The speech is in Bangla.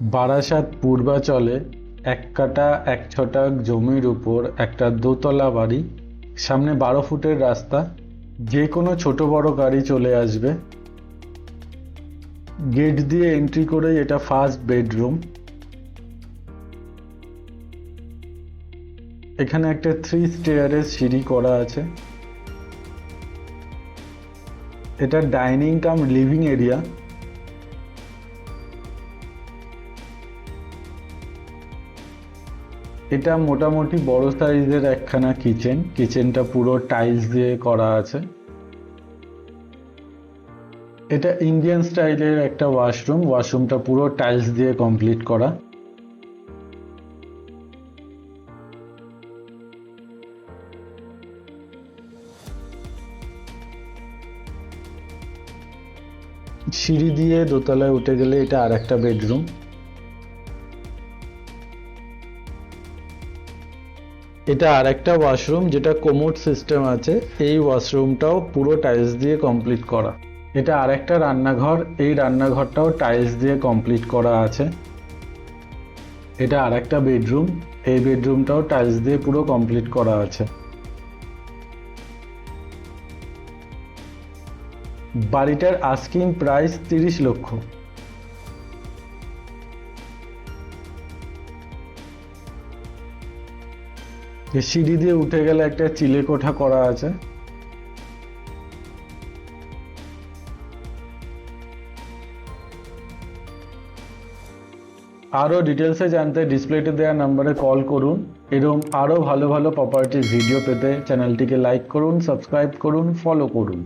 বারাসাত পূর্বাচলে এক কাটা, এক ছটাক জমির উপর একটা দোতলা বাড়ি, সামনে বারো ফুটের রাস্তা, যে কোনো ছোট বড় গাড়ি চলে আসবে। গেট দিয়ে এন্ট্রি করেই এটা ফার্স্ট বেডরুম। এখানে একটা থ্রি স্টেয়ারের সিঁড়ি করা আছে। এটা ডাইনিং কাম লিভিং এরিয়া। এটা মোটামুটি বড় সাইজের একখানা কিচেন। কিচেনটা পুরো টাইলস দিয়ে করা আছে। এটা ইন্ডিয়ান স্টাইলের একটা ওয়াশরুম। ওয়াশরুমটা পুরো টাইলস দিয়ে কমপ্লিট করা। সিঁড়ি দিয়ে দোতলায় উঠে গেলে এটা আর একটা বেডরুম। এটা আর একটা ওয়াশরুম যেটা কোমোড সিস্টেম আছে, এই ওয়াশরুমটাও পুরো টাইলস দিয়ে কমপ্লিট করা। এটা আর একটা রান্নাঘর, এই রান্নাঘরটাও টাইলস দিয়ে কমপ্লিট করা আছে। এটা আর একটা বেডরুম এই বেডরুমটাও টাইলস দিয়ে পুরো কমপ্লিট করা আছে। বাড়িটার আস্কিং প্রাইস তিরিশ লক্ষ। এই সিঁড়ি দিয়ে উঠে গেলে একটা চিলে কোঠা করা আছে। আরও ডিটেলসে জানতে ডিসপ্লেতে দেওয়া নাম্বারে কল করুন এরম আরও ভালো ভালো প্রপার্টির ভিডিও পেতে চ্যানেলটিকে লাইক করুন সাবস্ক্রাইব করুন ফলো করুন।